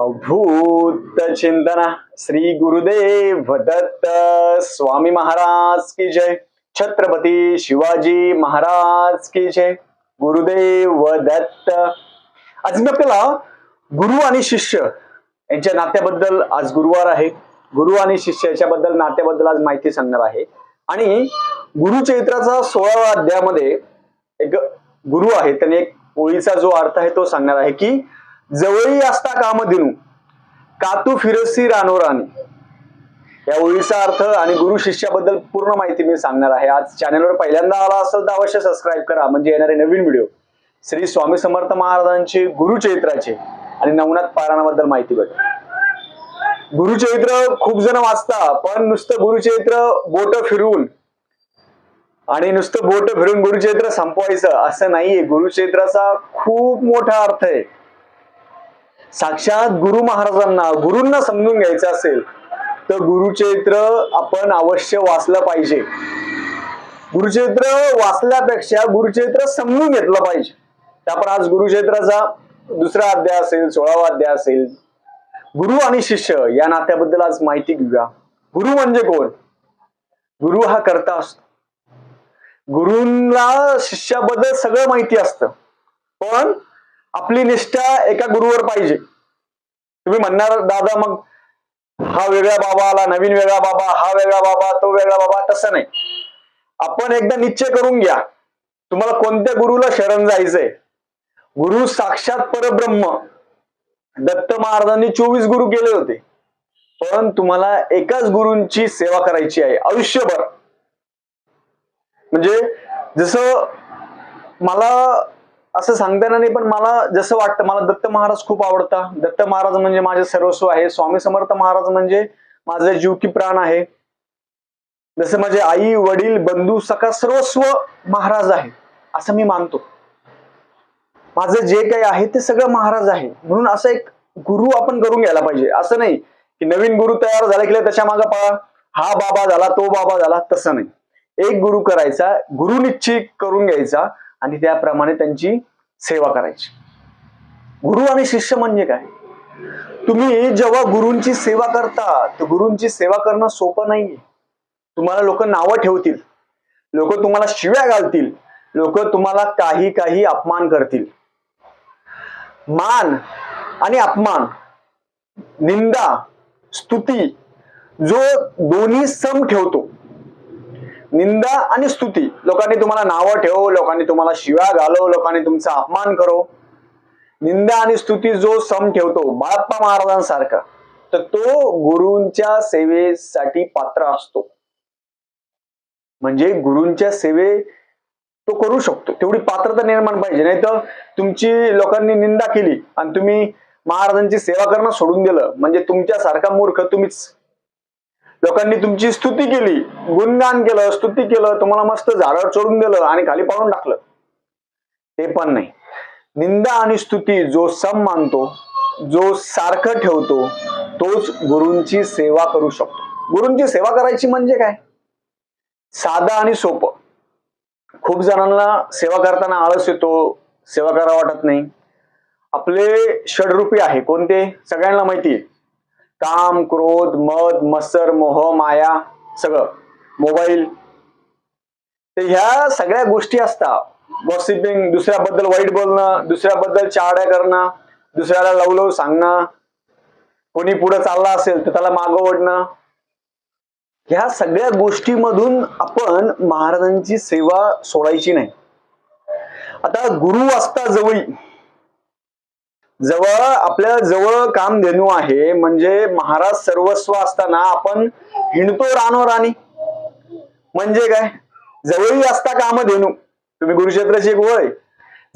अभूत चिंतना श्री गुरुदेव दत्त स्वामी महाराज की जय. छत्रपती शिवाजी महाराज की जय. गुरुदेव दत्त. आज मी आपल्याला गुरु आणि शिष्य यांच्या नात्याबद्दल आज गुरुवार आहे. गुरु आणि शिष्य याच्याबद्दल नात्याबद्दल आज माहिती सांगणार आहे. आणि गुरुचरित्राचा सोळाव्या अध्यायामध्ये एक गुरु आहे त्याने एक ओळीचा जो अर्थ आहे तो सांगणार आहे की जवळी असता काम दिनू कातू फिरसी रानोरानी या ओळीचा अर्थ आणि गुरु शिष्याबद्दल पूर्ण माहिती मी सांगणार आहे. आज चॅनलवर पहिल्यांदा आला असेल तर अवश्य सबस्क्राईब करा. म्हणजे येणारे नवीन व्हिडिओ श्री स्वामी समर्थ महाराजांचे गुरुचरित्राचे आणि नवनाथ पारायणाबद्दल माहिती भेटेल गुरुचरित्र खूप जण वाचता पण नुसतं गुरुचरित्र बोट फिरवून आणि नुसतं बोट फिरून गुरुचरित्र संपवायचं असं नाहीये. गुरुचरित्राचा खूप मोठा अर्थ आहे. साक्षात गुरु महाराजांना गुरूंना समजून घ्यायचं असेल तर गुरुचरित्र आपण अवश्य वाचलं पाहिजे. गुरुचरित्र वाचल्यापेक्षा गुरुचरित्र समजून घेतलं पाहिजे. त्यापर आज गुरुचरित्राचा दुसरा अध्याय असेल सोळावा अध्याय असेल. गुरु आणि शिष्य या नात्याबद्दल आज माहिती घेऊया. गुरु म्हणजे कोण? गुरु हा करता असतो. गुरुंना शिष्याबद्दल सगळं माहिती असतं. पण आपली निष्ठा एका गुरुवर पाहिजे. तुम्ही म्हणणार दादा मग हा वेगळा बाबा आला नवीन वेगळा बाबा हा वेगळा बाबा तो वेगळा बाबा तसं नाही. आपण एकदा निश्चय करून घ्या तुम्हाला कोणत्या गुरुला शरण जायचंय? गुरु साक्षात परब्रह्म. दत्त महाराजांनी चोवीस गुरु केले होते. पण तुम्हाला एकाच गुरूंची सेवा करायची आहे आयुष्यभर. म्हणजे जसं मला असं सांगताना नाही पण मला जसं वाटतं मला दत्त महाराज खूप आवडता. दत्त महाराज म्हणजे माझे सर्वस्व आहे. स्वामी समर्थ महाराज म्हणजे माझे जीव की प्राण आहे. जसं माझे आई वडील बंधू सखा सर्वस्व महाराज आहे असं मी मानतो. माझं जे काही आहे ते सगळं महाराज आहे. म्हणून असं एक गुरु आपण करून घ्यायला पाहिजे. असं नाही की नवीन गुरु तयार झाला की त्याच्यामागे पळा. हा बाबा झाला तो बाबा झाला तसं नाही. एक गुरु करायचा गुरु निश्चित करून घ्यायचा आणि त्याप्रमाणे त्यांची सेवा करायची. गुरु आणि शिष्य म्हणजे काय? तुम्ही जेव्हा गुरूंची सेवा करता तर गुरूंची सेवा करणं सोपं नाहीये. तुम्हाला लोक नावं ठेवतील लोक तुम्हाला शिव्या घालतील लोक तुम्हाला काही काही अपमान करतील. मान आणि अपमान निंदा स्तुती जो दोन्ही सम ठेवतो निंदा आणि स्तुती. लोकांनी तुम्हाला नावं ठेवो लोकांनी तुम्हाला शिव्या घालो लोकांनी तुमचा अपमान करो. निंदा आणि स्तुती जो सम ठेवतो बाळप्पा महाराजांसारखा तर तो गुरूंच्या सेवेसाठी पात्र असतो. म्हणजे गुरूंच्या सेवे तो करू शकतो. तेवढी पात्रता निर्माण पाहिजे. नाही तर तुमची लोकांनी निंदा केली आणि तुम्ही महाराजांची सेवा करणं सोडून दिलं म्हणजे तुमच्यासारखा मूर्ख तुम्हीच. लोकांनी तुमची स्तुती केली गुणगान केलं स्तुती केलं तुम्हाला मस्त झाडावर चढून दिलं आणि खाली पाडून टाकलं. ते पण नाही. निंदा आणि स्तुती जो सम मानतो जो सारखं ठेवतो तोच गुरूंची सेवा करू शकतो. गुरूंची सेवा करायची म्हणजे काय? साधं आणि सोपं. खूप जणांना सेवा करताना आळस येतो सेवा करा वाटत नाही. आपले षडरूपी आहे कोणते? सगळ्यांना माहिती आहे. काम क्रोध मद मत्सर मोह माया सगळं. मोबाईल. तर ह्या सगळ्या गोष्टी असतात. गॉसिपिंग दुसऱ्याबद्दल वाईट बोलणं दुसऱ्याबद्दल चाड्या करणं दुसऱ्याला लवलव सांगणं. कोणी पुढे चालला असेल तर त्याला मागं ओढणं. ह्या सगळ्या गोष्टीमधून आपण महाराजांची सेवा सोडायची नाही. आता गुरु असता जवळी. जवळ आपल्या जवळ काम धेनू आहे म्हणजे महाराज सर्वस्व असताना आपण हिंडतो रानो राणी. म्हणजे काय? जवळी असता काम धेनू. तुम्ही गुरुक्षेत्राची एक वय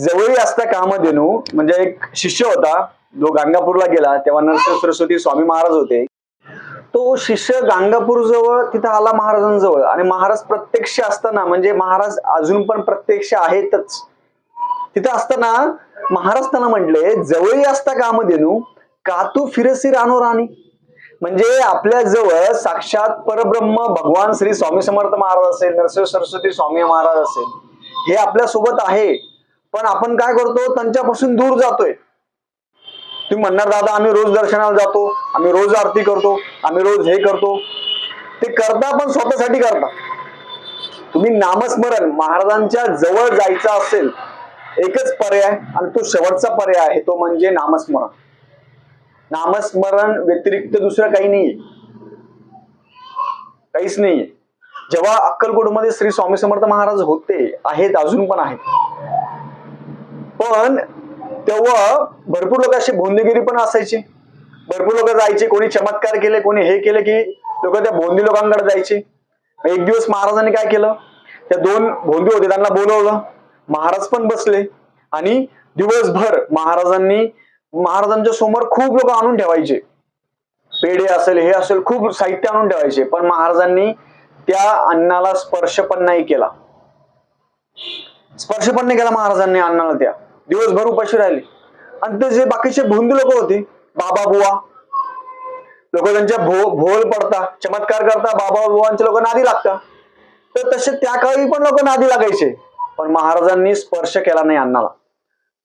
जवळी असता काम धेनू. म्हणजे एक शिष्य होता जो गांगापूरला गेला तेव्हा नरसिंह सरस्वती स्वामी महाराज होते. तो शिष्य गांगापूर जवळ तिथं आला महाराजांजवळ. आणि महाराज प्रत्यक्ष असताना म्हणजे महाराज अजून पण प्रत्यक्ष आहेतच. तिथं असताना महाराज म्हटले जवळी असता काम देणू का तू फिरसी रानो राणी? म्हणजे आपल्या जवळ साक्षात परब्रह्म भगवान श्री स्वामी समर्थ महाराज असेल नरसिंह सरस्वती स्वामी महाराज असेल हे आपल्यासोबत आहे. पण आपण काय करतो त्यांच्यापासून दूर जातोय. तुम्ही म्हणणार दादा आम्ही रोज दर्शनाला जातो आम्ही रोज आरती करतो आम्ही रोज हे करतो. ते करता पण स्वतःसाठी करता. तुम्ही नामस्मरण महाराजांच्या जवळ जायचं असेल एकच पर्याय आणि तो शेवटचा पर्याय आहे तो म्हणजे नामस्मरण. नामस्मरण व्यतिरिक्त दुसरं काही नाहीये. काहीच नाहीये. जेव्हा अक्कलकोटमध्ये श्री स्वामी समर्थ महाराज होते आहेत अजून पण आहेत. पण तेव्हा भरपूर लोक अशी भोंदेगिरी पण असायचे. भरपूर लोक जायचे कोणी चमत्कार केले कोणी हे केले की लोक त्या भोंदी लोकांकडे जायचे. एक दिवस महाराजांनी काय केलं? त्या दोन भोंदी होते त्यांना बोलवलं. महाराज पण बसले. आणि दिवसभर महाराजांनी महाराजांच्या समोर खूप लोक आणून ठेवायचे. पेढे असेल हे असेल खूप साहित्य आणून ठेवायचे. पण महाराजांनी त्या अन्नाला स्पर्श पण नाही केला. स्पर्श पण नाही केला महाराजांनी अन्नाला त्या. दिवसभर उपाशी राहिले. आणि ते जे बाकीचे भोंदू लोक होते बाबा बुवा लोक त्यांच्या भो भोल पडता चमत्कार करता बाबा बुवांचे लोक नादी लागतात तर तसे त्या काळी पण लोक नादी लागायचे. पण महाराजांनी स्पर्श केला नाही अन्नाला.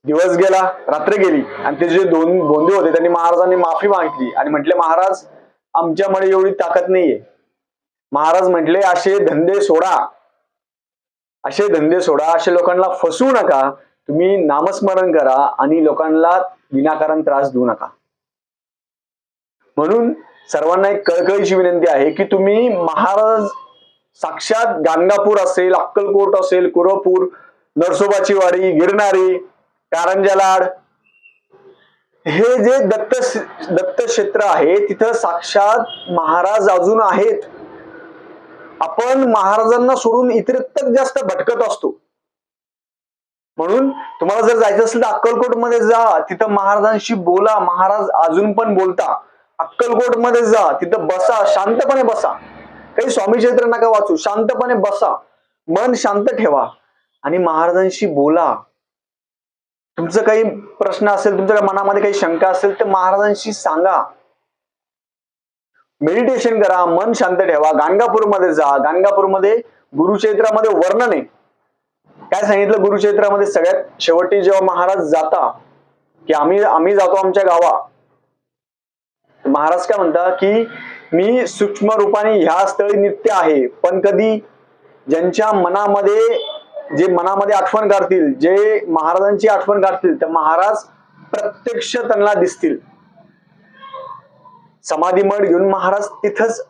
दिवस गेला रात्र गेली आणि ते जे दोन भोंदे होते त्यांनी महाराजांनी माफी मागितली. आणि म्हटले महाराज आमच्यामध्ये एवढी ताकद नाहीये. महाराज म्हटले असे धंदे सोडा. असे धंदे सोडा. असे लोकांना फसवू नका. तुम्ही नामस्मरण करा आणि लोकांना विनाकारण त्रास देऊ नका. म्हणून सर्वांना एक कळकळीची विनंती आहे की तुम्ही महाराज साक्षात गाणगापूर असेल अक्कलकोट असेल कुरपूर नरसोबाची वाडी गिरणारी कारंजा लाड हे जे दत्त दत्त क्षेत्र आहे तिथं साक्षात महाराज अजून आहेत. आपण महाराजांना सोडून इतरत्र जास्त भटकत असतो. म्हणून तुम्हाला जर जायचं असेल तर अक्कलकोटमध्ये जा तिथं महाराजांशी बोला. महाराज अजून पण बोलता. अक्कलकोटमध्ये जा तिथं बसा शांतपणे बसा. काही स्वामी चरित्र नका वाचू. शांतपणे बसा. मन शांत ठेवा. आणि महाराजांशी बोला. तुमचं काही प्रश्न असेल तुमच्या मनामध्ये काही शंका असेल तर महाराजांशी सांगा. मेडिटेशन करा. मन शांत ठेवा. गाणगापूरमध्ये जा. गाणगापूरमध्ये गुरुक्षेत्रामध्ये वर्णन. आहे काय सांगितलं गुरुक्षेत्रामध्ये? सगळ्यात शेवटी जेव्हा महाराज जाता की आम्ही आम्ही जातो आमच्या गावा. महाराज काय म्हणता की मी सूक्ष्म रूपाने ह्या स्थळी नित्य आहे. पण कधी ज्यांच्या मनामध्ये जे मनामध्ये आठवण काढतील जे महाराजांची आठवण काढतील तर महाराज प्रत्यक्ष त्यांना दिसतील. समाधी मठ घेऊन महाराज तिथंच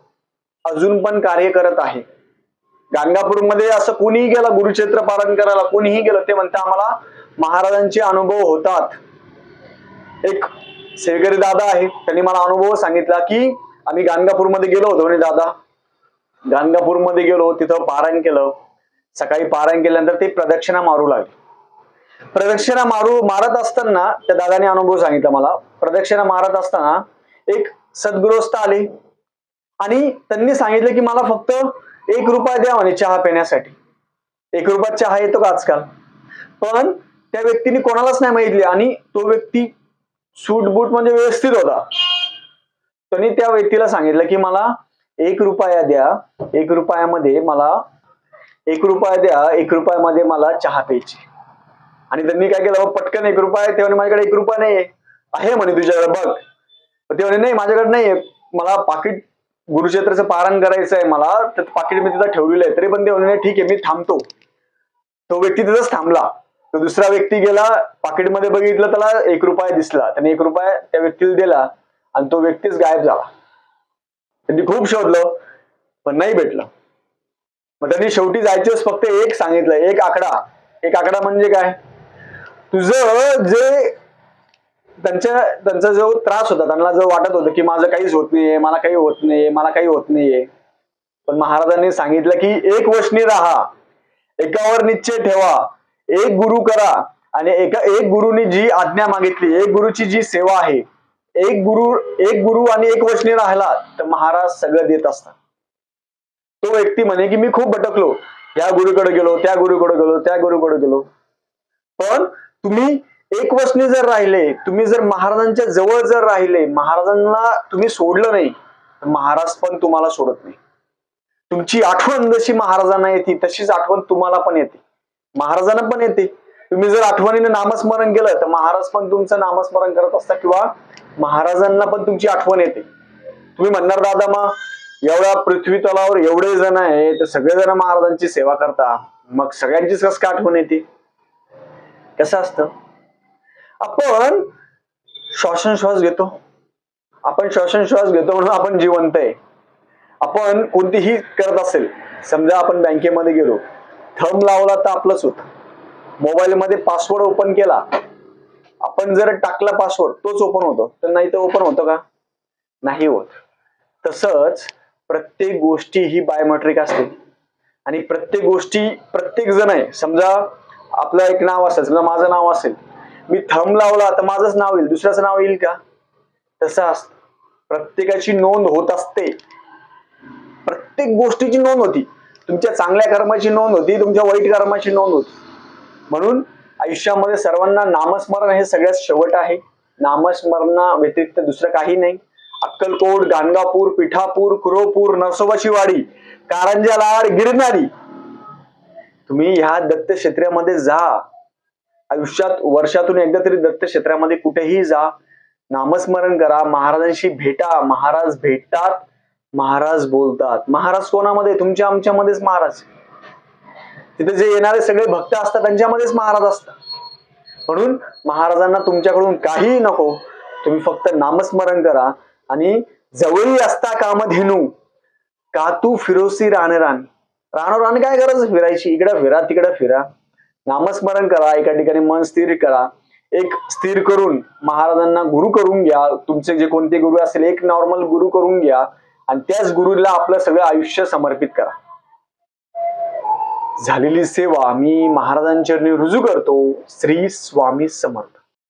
अजून पण कार्य करत आहे. गाणगापूरमध्ये असं कोणीही गेलं गुरुक्षेत्र पालन करायला कोणीही गेलं ते म्हणतं आम्हाला महाराजांचे अनुभव होतात. एक सेगरी दादा आहे त्यांनी मला अनुभव सांगितला की आम्ही गाणगापूरमध्ये गेलो होतो म्हणे दादा. गाणगापूरमध्ये गेलो तिथं पारायण केलं. सकाळी पारायण केल्यानंतर ते प्रदक्षिणा मारू लागले. प्रदक्षिणा मारू मारत असताना त्या दादाने अनुभव सांगितला मला. प्रदक्षिणा मारत असताना एक सद्गृहस्थ आले. आणि त्यांनी सांगितलं की मला फक्त एक रुपया द्या म्हणे चहा पिण्यासाठी. एक रुपयात चहा येतो का आजकाल? पण त्या व्यक्तीने कोणालाच नाही माहितली आणि तो व्यक्ती सूट बूट म्हणजे व्यवस्थित होता. त्यांनी त्या व्यक्तीला सांगितलं की मला एक रुपया द्या एक रुपयामध्ये मला एक रुपया द्या एक रुपयामध्ये मला चहा प्यायची. आणि त्यांनी काय केलं पटकन एक रुपया ते म्हणे माझ्याकडे एक रुपया नाही आहे म्हणे तुझ्याकडे बघ. ते म्हणे नाही माझ्याकडे नाही मला पाकिट गुरुक्षेत्राचं पारण करायचं आहे मला तर पाकिट मी तिथं ठेवलेलं आहे. तरी पण ते म्हणे "नाही, ठीक आहे मी थांबतो. तो व्यक्ती तिथंच थांबला. तो दुसरा व्यक्ती गेला पाकिटमध्ये बघितलं त्याला एक रुपया दिसला. त्याने एक रुपया त्या व्यक्तीला दिला. आणि तो व्यक्तीच गायब झाला. त्यांनी खूप शोधलं पण नाही भेटलं. मग त्यांनी शेवटी जायचेच फक्त एक सांगितलं एक आकडा. एक आकडा म्हणजे काय? तुझं जे त्यांच्या त्यांचा जो त्रास होता त्यांना जो वाटत होतं की माझं काहीच होत नाहीये मला काही होत नाहीये मला काही होत नाहीये पण महाराजांनी सांगितलं की एक वशनी राहा एकावर निश्चय ठेवा एक गुरु करा आणि एका एक गुरुनी जी आज्ञा मागितली एक गुरुची जी सेवा आहे एक गुरु एक गुरु आणि एक वचनी राहिला तर महाराज सगळं देत असतात. तो व्यक्ती म्हणे की मी खूप भटकलो. या गुरुकडे गेलो त्या गुरुकडे गेलो त्या गुरुकडे गेलो. पण तुम्ही एक वचनी जर राहिले तुम्ही जर महाराजांच्या जवळ जर राहिले महाराजांना तुम्ही सोडलं नाही तर महाराज पण तुम्हाला सोडत नाही. तुमची आठवण जशी महाराजांना येते तशीच आठवण तुम्हाला पण येते. महाराजांना पण येते. तुम्ही जर आठवणीने नामस्मरण केलं तर महाराज पण तुमचं नामस्मरण करत असता किंवा महाराजांना पण तुमची आठवण येते. तुम्ही म्हणणार दादा मग एवढ्या पृथ्वी तलावर एवढे जण आहे तर सगळे जण महाराजांची सेवा करता. मग सगळ्यांचीच कस काय आठवण येते? कसं असतं? आपण श्वासोश्वास घेतो. आपण श्वासोश्वास घेतो म्हणून आपण जिवंत आहे. आपण कोणतीही करत असेल समजा आपण बँकेमध्ये गेलो थंब लावला तर आपलंच होत. मोबाईलमध्ये पासवर्ड ओपन केला आपण जर टाकला पासवर्ड तोच ओपन होतो. तर नाही तर ओपन होतो का? नाही होत. तसंच प्रत्येक गोष्टी ही बायोमेट्रिक असते. आणि प्रत्येक गोष्टी प्रत्येक जण आहे. समजा आपलं एक नाव असेल समजा माझं नाव असेल. मी थंब लावला तर माझंच नाव येईल. दुसऱ्याचं नाव येईल का? तसं असत. प्रत्येकाची नोंद होत असते. प्रत्येक गोष्टीची नोंद होती. तुमच्या चांगल्या कर्माची नोंद होती तुमच्या वाईट कर्माची नोंद होती. म्हणून आयुष्यामध्ये सर्वांना नामस्मरण हे सगळ्यात शेवट आहे. नामस्मरणा व्यतिरिक्त दुसरं काही नाही. अक्कलकोट गाणगापूर पिठापूर कुरोपूर नरसोबाची वाडी कारंजा लाड तुम्ही ह्या दत्त क्षेत्रामध्ये जा. आयुष्यात वर्षातून एकदा तरी दत्त क्षेत्रामध्ये कुठेही जा. नामस्मरण करा. महाराजांशी भेटा. महाराज भेटतात महाराज बोलतात. महाराज कोणामध्ये? तुमच्या आमच्यामध्येच महाराज. तिथे जे येणारे सगळे भक्त असतात त्यांच्यामध्येच महाराज असतात. म्हणून महाराजांना तुमच्याकडून काहीही नको तुम्ही फक्त नामस्मरण करा आणि जवळी असता कामधेनू का तू फिरोसी राणे रान रान काय गरज फिरायची? इकडे फिरा तिकडे फिरा. नामस्मरण करा एका ठिकाणी मन स्थिर करा. एक स्थिर करून महाराजांना गुरु करून घ्या. तुमचे जे कोणते गुरु असेल एक नॉर्मल गुरु करून घ्या. आणि त्याच गुरुला आपलं सगळं आयुष्य समर्पित करा. झालेली सेवा मी महाराजांचरणी रुजू करतो श्री स्वामी समर्थ.